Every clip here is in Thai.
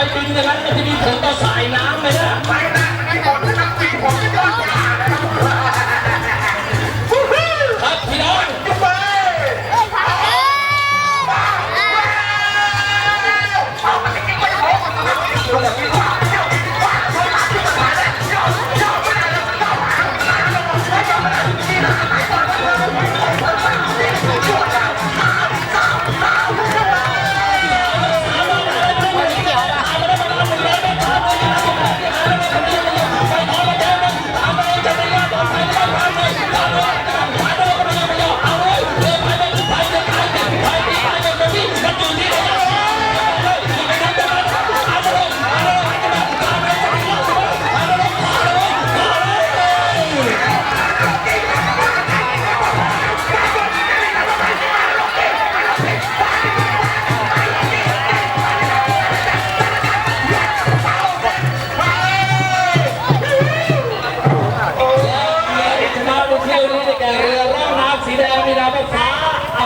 ไปบินอย่างนั้นมันจะมีผลต่อสายน้ำไหมนี่ยไปนะมีผลนะครับมีผลที่ยอด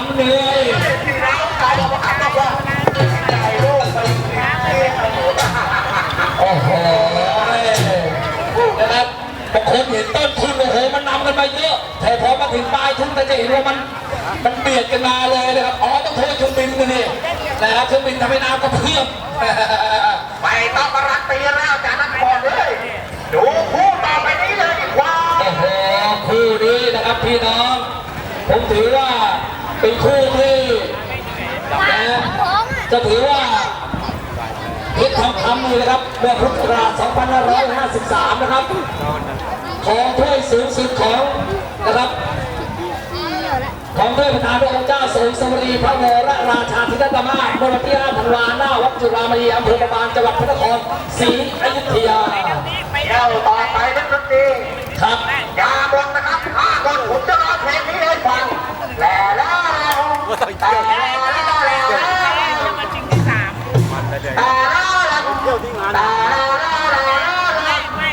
ำนวยที่เราขายเราถามว่าใจโลกไปโอ้โหนะครับบางคนเห็นต้นทุนโอ้โหมันนำกันมาเยอะแต่พอมาถึงปลายทุนก็จะเห็นว่ามันมันเบียดกันมาเลยนะครับอ๋อต้องโทษเครื่องบินกันนี่นะครับเครื่องบินทำให้น้ำกระเพื่อมไม่ต้องการันตีแล้วจากนั้นก่อนเลยดูคู่ต่อไปนี้เลยดีกว่าโอ้โหคู่นี้นะครับพี่น้องผมถือว่า เป็นคู่ที่นะจะถือว่าเพชรทองคำนี่นะครับเมื่อพุทธศักราช2553 นะครับของถ้วยสูงสุดของนะครับของด้วยประธานพระองค์เจ้าทรงสวรีพระวรราชาธินตมาศเมื่อวันที่5ธันวาหน้าวัดจุฬามณีอำเภอประบางจังหวัดพระนครศรีอยุธยาเที่ยวต่อไปนักดนตรีครับ เที่ยวที่งานเกี่ยวที่งานมาชิงที่สามมันเลยเที่ยวที่งานไม่ไม่